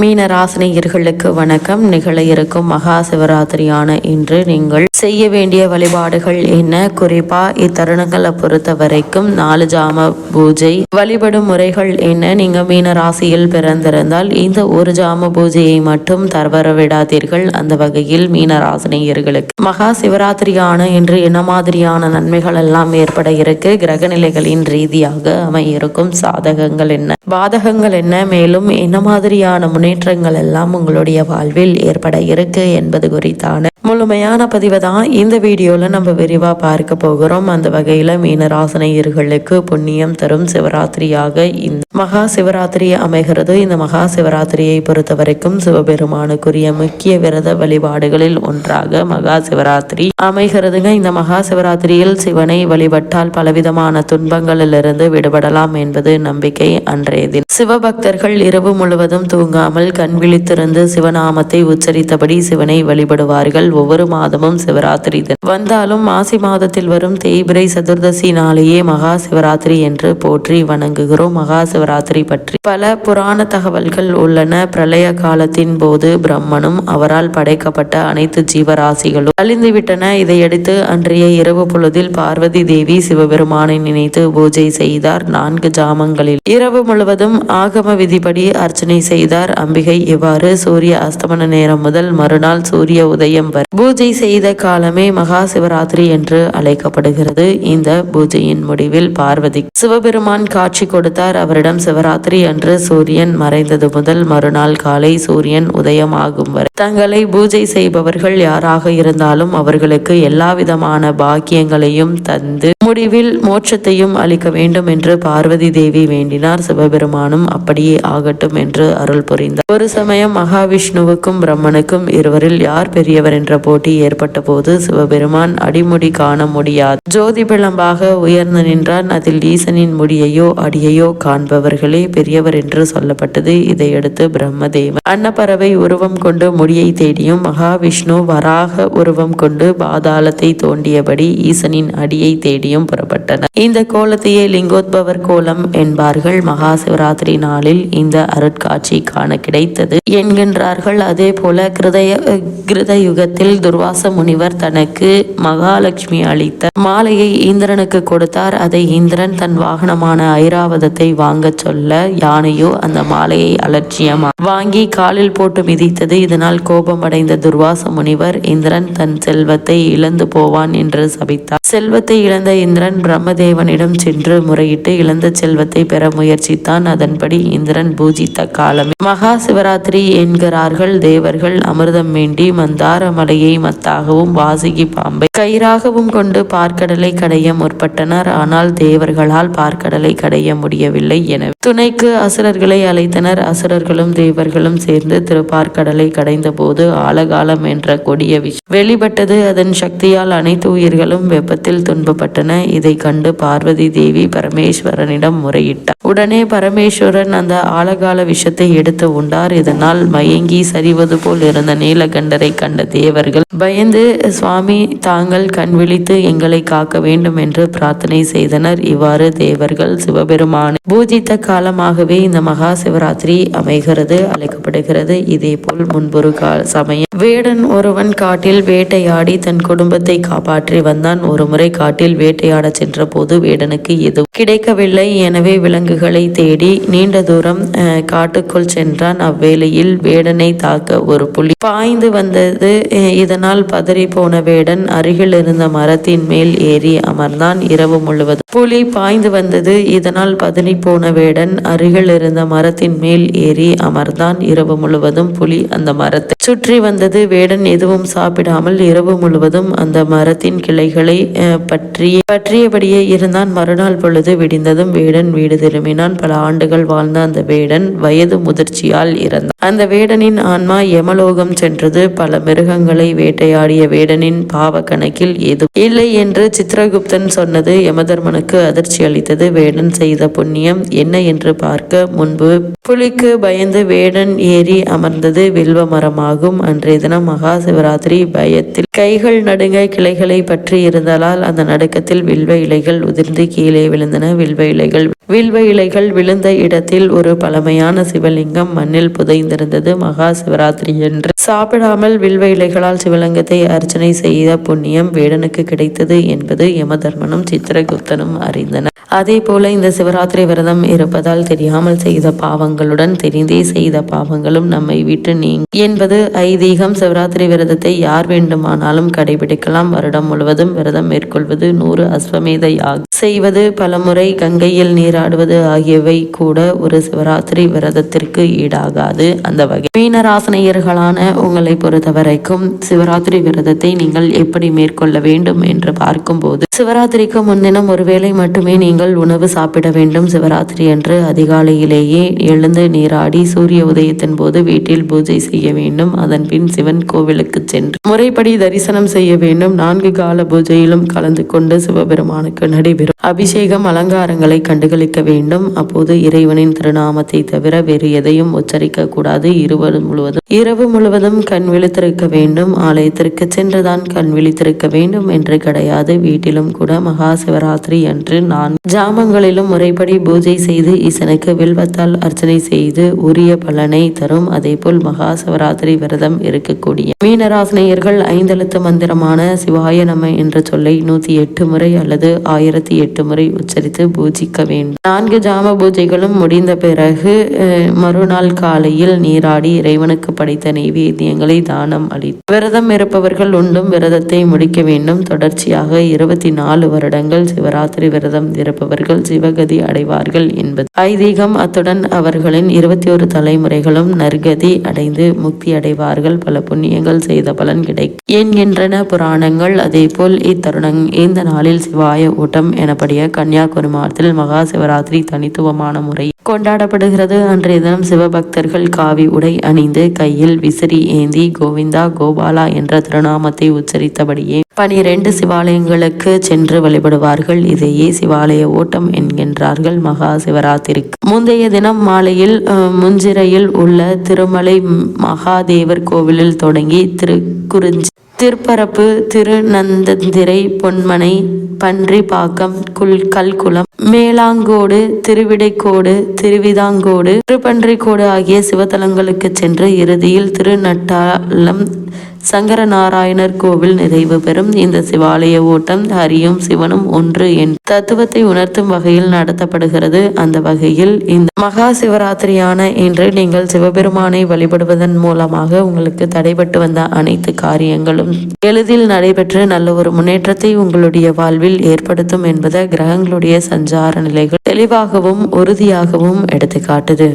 மீனராசினியர்களுக்கு வணக்கம். நிகழ இருக்கும் மகா சிவராத்திரியான இன்று நீங்கள் செய்ய வேண்டிய வழிபாடுகள் என்ன? குறிப்பா இத்தருணங்களை பொறுத்த வரைக்கும் நாலு ஜாம பூஜை வழிபடும் முறைகள் என்ன? நீங்க மீனராசியில் பிறந்திருந்தால் இந்த ஒரு ஜாம பூஜையை மட்டும் தவற விடாதீர்கள். அந்த வகையில் மீனராசினியர்களுக்கு மகா சிவராத்திரியான இன்று என்ன மாதிரியான நன்மைகள் எல்லாம் ஏற்பட இருக்கு? கிரகநிலைகளின் ரீதியாக அமையிருக்கும் சாதகங்கள் என்ன? பாதகங்கள் என்ன? மேலும் என்ன மாதிரியான முன்னேற்றங்கள் எல்லாம் உங்களுடைய வாழ்வில் ஏற்பட இருக்கு என்பது குறித்தான முழுமையான பதிவை தான் இந்த வீடியோவில் நம்ம விரிவாக பார்க்க போகிறோம். அந்த வகையில் மீனராசனையர்களுக்கு புண்ணியம் தரும் சிவராத்திரியாக இந்த மகா சிவராத்திரி அமைகிறது. இந்த மகா சிவராத்திரியை பொறுத்த வரைக்கும் சிவபெருமானுக்குரிய முக்கிய விரத வழிபாடுகளில் ஒன்றாக மகா சிவராத்திரி அமைகிறதுங்க. இந்த மகா சிவராத்திரியில் சிவனை வழிபட்டால் பலவிதமான துன்பங்களிலிருந்து விடுபடலாம் என்பது நம்பிக்கை அன்றைய தினம். சிவபக்தர்கள் இரவு முழுவதும் தூங்காமல் கண் விழித்திருந்து சிவநாமத்தை உச்சரித்தபடி சிவனை வழிபடுவார்கள். ஒவ்வொரு மாதமும் சிவராத்திரி வந்தாலும் மாசி மாதத்தில் வரும் தேய்பிரை சதுர்தசி நாளையே மகா சிவராத்திரி என்று போற்றி வணங்குகிறோம். மகா சிவராத்திரி பற்றி பல புராண தகவல்கள் உள்ளன. பிரளய காலத்தின் போது பிரம்மனும் அவரால் படைக்கப்பட்ட அனைத்து ஜீவராசிகளும் அழிந்துவிட்டன. இதையடுத்து அன்றைய இரவு பொழுதில் பார்வதி தேவி சிவபெருமானை நினைத்து பூஜை செய்தார். நான்கு ஜாமங்களில் இரவு முழுவதும் ஆகம விதிப்படி அர்ச்சனை செய்தார். அம்பிகை இவ்வாறு சூரிய அஸ்தமன நேரம் முதல் மறுநாள் சூரிய உதயம் வரை பூஜை செய்த காலமே மகா சிவராத்திரி என்று அழைக்கப்படுகிறது. இந்த பூஜையின் முடிவில் பார்வதி சிவபெருமான் காட்சி கொடுத்தார். அவரிடம் சிவராத்திரி அன்று சூரியன் மறைந்தது முதல் மறுநாள் காலை சூரியன் உதயமாகும் வரை தங்களை பூஜை செய்பவர்கள் யாராக இருந்தாலும் அவர்களுக்கு எல்லா விதமான பாக்கியங்களையும் தந்து முடிவில் மோட்சத்தையும் அளிக்க வேண்டும் என்று பார்வதி தேவி வேண்டினார். சிவபெருமானும் அப்படியே ஆகட்டும் என்று அருள் புரிந்தார். ஒரு சமயம் மகாவிஷ்ணுவுக்கும் பிரம்மனுக்கும் இருவரில் யார் பெரியவர் என்ற போட்டி ஏற்பட்ட போது சிவபெருமான் அடிமுடி காண முடியாது. ஜோதி பிளம்பாக உயர்ந்து நின்றான். அதில் ஈசனின் முடியையோ அடியையோ காண்பவர்களே பெரியவர் என்று சொல்லப்பட்டது. இதையடுத்து பிரம்மதேவன் அன்னப்பறவை உருவம் கொண்டு முடியை தேடியும் மகாவிஷ்ணு வராக உருவம் கொண்டு பாதாளத்தை தோண்டியபடி ஈசனின் அடியை தேடியும் புறப்பட்டனர். இந்த கோலத்தையே லிங்கோத்பவர் கோலம் என்பார்கள். மகா சிவராத்திரி நாளில் இந்த அருட்காட்சி காண கிடைத்தது. என்கின்றார்கள் அதே போல கிருதய கிருத யுகத்தில் துர்வாச முனிவர் தனக்கு மகாலட்சுமி அளித்த மாலையை இந்திரனுக்கு கொடுத்தார். அதை இந்திரன் தன் வாகனமான ஐராவதத்தை வாங்கச் சொல்ல யானையோ அந்த மாலையை அலட்சியமா வாங்கி காலில் போட்டு மிதித்தது. இதனால் கோபமடைந்த துர்வாச முனிவர் இந்திரன் தன் செல்வத்தை இழந்து போவான் என்று சபித்தார். செல்வத்தை இழந்த இந்திரன் பிரம்மதேவனிடம் சென்று முறையிட்டு இழந்த செல்வத்தை பெற முயற்சித்தான். அதன்படி இந்திரன் பூஜித்த காலமே. மகா சிவராத்திரி என்கிறார்கள் தேவர்கள். அமிர்தம் வேண்டி மந்தார மலையை மத்தாகவும் வாசுகி பாம்பை கயிறாகவும் கொண்டு பார்க்கடலை கடைய முற்பட்டனர். ஆனால் தேவர்களால் பார்க்கடலை கடைய முடியவில்லை. என துணைக்கு அசுரர்களை அழைத்தனர். அசுரர்களும் தேவர்களும் சேர்ந்து திருப்பார்க்கடலை கடைந்த போது ஆலகாலம் என்ற கொடிய விஷயம் வெளிப்பட்டது. அதன் சக்தியால் அனைத்து உயிர்களும் வெப்பத்தில் துன்பப்பட்டன. இதை கண்டு பார்வதி தேவி பரமேஸ்வரனிடம் முறையிட்டார் உடனே பரமேஸ்வரன் அந்த ஆலகால விஷத்தை எடுத்து உண்டார். இதனால் மயங்கி சரிவது போல் இருந்த நீலகண்டரை கண்ட தேவர்கள் பயந்து சுவாமி தாங்கள் கண் விழித்து எங்களை காக்க வேண்டும் என்று பிரார்த்தனை செய்தனர். இவ்வாறு தேவர்கள் சிவபெருமானை பூஜித்த காலமாகவே இந்த மகா சிவராத்திரி அமைகிறது அழைக்கப்படுகிறது. இதேபோல் முன்பொரு கால சமயம். வேடன் ஒருவன் காட்டில் வேட்டையாடி தன் குடும்பத்தை காப்பாற்றி வந்தான். ஒருமுறை காட்டில் வேட்டையாடச் சென்ற போது வேடனுக்கு எதுவும் கிடைக்கவில்லை. எனவே விலங்குகளை தேடி நீண்ட தூரம் காட்டுக்குள் சென்றான். அவ்வேளையில் வேடனை தாக்க ஒரு புலி பாய்ந்து வந்தது. இதனால் பதறி போன வேடன் அருகில் இருந்த மரத்தின் மேல் ஏறி அமர்ந்தான். இரவு முழுவதும் புலி பாய்ந்து வந்தது. இதனால் பதறி போன வேடன் அருகில் இருந்த மரத்தின் மேல் ஏறி அமர்ந்தான். இரவு முழுவதும் புலி அந்த மரத்தை சுற்றி வந்தது வேடன் எதுவும் சாப்பிடாமல் இரவு முழுவதும் அந்த மரத்தின் கிளைகளை பற்றி பற்றியபடியே இருந்தான். மறுநாள் பொழுது விடிந்ததும் வேடன் வீடு திரும்பினான். பல ஆண்டுகள் வாழ்ந்த அந்த வேடன் வயது முதிர்ச்சியால் இறந்தான். அந்த வேடனின் ஆன்மா யமலோகம் சென்றது. பல மிருகங்களை வேட்டையாடிய வேடனின் பாவ கணக்கில் எதுவும் இல்லை என்று சித்ரகுப்தன் சொன்னது. யமதர்மனுக்கு அதிர்ச்சி அளித்தது. வேடன் செய்த புண்ணியம் என்ன என்று பார்க்க முன்பு புலிக்கு பயந்து வேடன் ஏறி அமர்ந்தது வில்வ மரமாக ஆகும். அன்றைய தினம் மகா சிவராத்திரி பயத்தில் கைகள் நடுங்க கிளைகளை பற்றி இருந்ததால் அந்த நடுக்கத்தில் வில்வ இலைகள் உதிர்ந்து கீழே விழுந்தன. வில்வ இலைகள் வில்வ இலைகள் விழுந்த இடத்தில் ஒரு பழமையான சிவலிங்கம் மண்ணில் புதைந்திருந்தது. மகா சிவராத்திரி என்று சாப்பிடாமல் வில்வ இலைகளால் சிவலிங்கத்தை அர்ச்சனை செய்த புண்ணியம் வேடனுக்கு கிடைத்தது என்பது யமதர்மனும் சித்திரகுப்தனும் அறிந்தனர். அதே போல இந்த சிவராத்திரி விரதம் இருப்பதால் தெரியாமல் செய்த பாவங்களுடன் தெரிந்தே செய்த பாவங்களும் நம்மை விட்டு நீங்க என்பது ஐதீகம் சிவராத்திரி விரதத்தை யார் வேண்டுமானாலும் கடைபிடிக்கலாம். வருடம் முழுவதும் விரதம் மேற்கொள்வது நூறு அஸ்வமேத யாகம் செய்வது பலமுறை கங்கையில் நீராடுவது ஆகியவை கூட ஒரு சிவராத்திரி விரதத்திற்கு ஈடாகாது. அந்த வகை மீனராசனையர்களான உங்களை பொறுத்தவரைக்கும் சிவராத்திரி விரதத்தை நீங்கள் எப்படி மேற்கொள்ள வேண்டும் என்று பார்க்கும்போது சிவராத்திரிக்கு முன்தினம் ஒருவேளை மட்டுமே நீங்கள் உணவு சாப்பிட வேண்டும். சிவராத்திரி அன்று அதிகாலையிலேயே எழுந்து நீராடி சூரிய உதயத்தின் போது வீட்டில் பூஜை செய்ய வேண்டும். அதன் பின் சிவன் கோவிலுக்கு சென்று முறைப்படி தரிசனம் செய்ய வேண்டும். நான்கு கால பூஜையிலும் கலந்து கொண்டு சிவபெருமானுக்கு நடைபெறும். அபிஷேகம் அலங்காரங்களை கண்டுகளிக்க வேண்டும். அப்போது இறைவனின் திருநாமத்தை தவிர வேறு எதையும் உச்சரிக்க கூடாது. இருவரும் முழுவதும் இரவு முழுவதும் கண் விழித்திருக்க வேண்டும். ஆலயத்திற்கு சென்றுதான் கண் விழித்திருக்க வேண்டும் என்று கிடையாது. வீட்டிலும் கூட மகா சிவராத்திரி அன்று நான் ஜாமங்களிலும் முறைப்படி பூஜை செய்து ஈசனுக்கு வில்வத்தால் அர்ச்சனை செய்து உரிய பலனை தரும். அதேபோல் மகா சிவராத்திரி விரதம் இருக்கக்கூடிய மீனராசினியர்கள் ஐந்தெழுத்து மந்திரமான சிவாய நம என்ற சொல்லை நூத்தி எட்டு முறை அல்லது ஆயிரத்தி எட்டு முறை உச்சரித்து பூஜிக்க வேண்டும். நான்கு ஜாம பூஜைகளும் முடிந்த பிறகு மறுநாள் காலையில் நீராடி இறைவனுக்கு படைத்த நெய்வேத்தியங்களை தானம் அளி விரதம் இருப்பவர்கள் உண்டும் விரதத்தை முடிக்க வேண்டும். தொடர்ச்சியாக இருபத்தி நாலு வருடங்கள் சிவராத்திரி விரதம் இருப்பவர்கள் சிவகதி அடைவார்கள் என்பது. ஐதீகம் அத்துடன் அவர்களின் இருபத்தி ஒரு தலைமுறைகளும் நற்கதி அடைந்து முக்தி அடைவார்கள். பல புண்ணியங்கள் செய்த பலன் கிடைக்கும். என்கின்றன புராணங்கள் அதேபோல் இத்தருணம் இந்த நாளில் சிவாய ஊட்டம் எனப்படிய கன்னியாகுமரி மாவட்டத்தில் மகா சிவராத்திரி தனித்துவமான முறை கொண்டாடப்படுகிறது. அன்றைய தினம் சிவபக்தர்கள் காவி உடை அணிந்து கையில் விசிறி ஏந்தி கோவிந்தா கோபாலா என்ற திருநாமத்தை உச்சரித்தபடியே பனிரெண்டு சிவாலயங்களுக்கு சென்று வழிபடுவார்கள். இதையே சிவாலய ஓட்டம் என்கின்றார்கள். மகா சிவராத்திரிக்கு முந்தைய தினம் மாலையில் முஞ்சிரையில் உள்ள திருமலை மகாதேவர் கோவிலில் தொடங்கி திருக்குறிஞ்சி திருப்பரப்பு திருநந்தந்திரை பொன்மனை பன்றிப்பாக்கம் குல் கல்குளம் மேலாங்கோடு திருவிடைக்கோடு திருவிதாங்கோடு திருப்பன்றிக்கோடு ஆகிய சிவத்தலங்களுக்கு சென்று இறுதியில் திருநட்டாலம் சங்கரநாராயணர் கோவில் நிறைவு பெறும் இந்த சிவாலய ஓட்டம் ஹரியும் சிவனும் ஒன்று என் தத்துவத்தை உணர்த்தும் வகையில் நடத்தப்படுகிறது. அந்த வகையில் இந்த மகா சிவராத்திரியான இன்று நீங்கள் சிவபெருமானை வழிபடுவதன் மூலமாக உங்களுக்கு தடைபட்டு வந்த அனைத்து காரியங்களும் எளிதில் நடைபெற்று நல்ல ஒரு முன்னேற்றத்தை உங்களுடைய வாழ்வில் ஏற்படுத்தும் என்பதை கிரகங்களுடைய சஞ்சார நிலைகள் தெளிவாகவும் உறுதியாகவும் எடுத்துக்காட்டுது.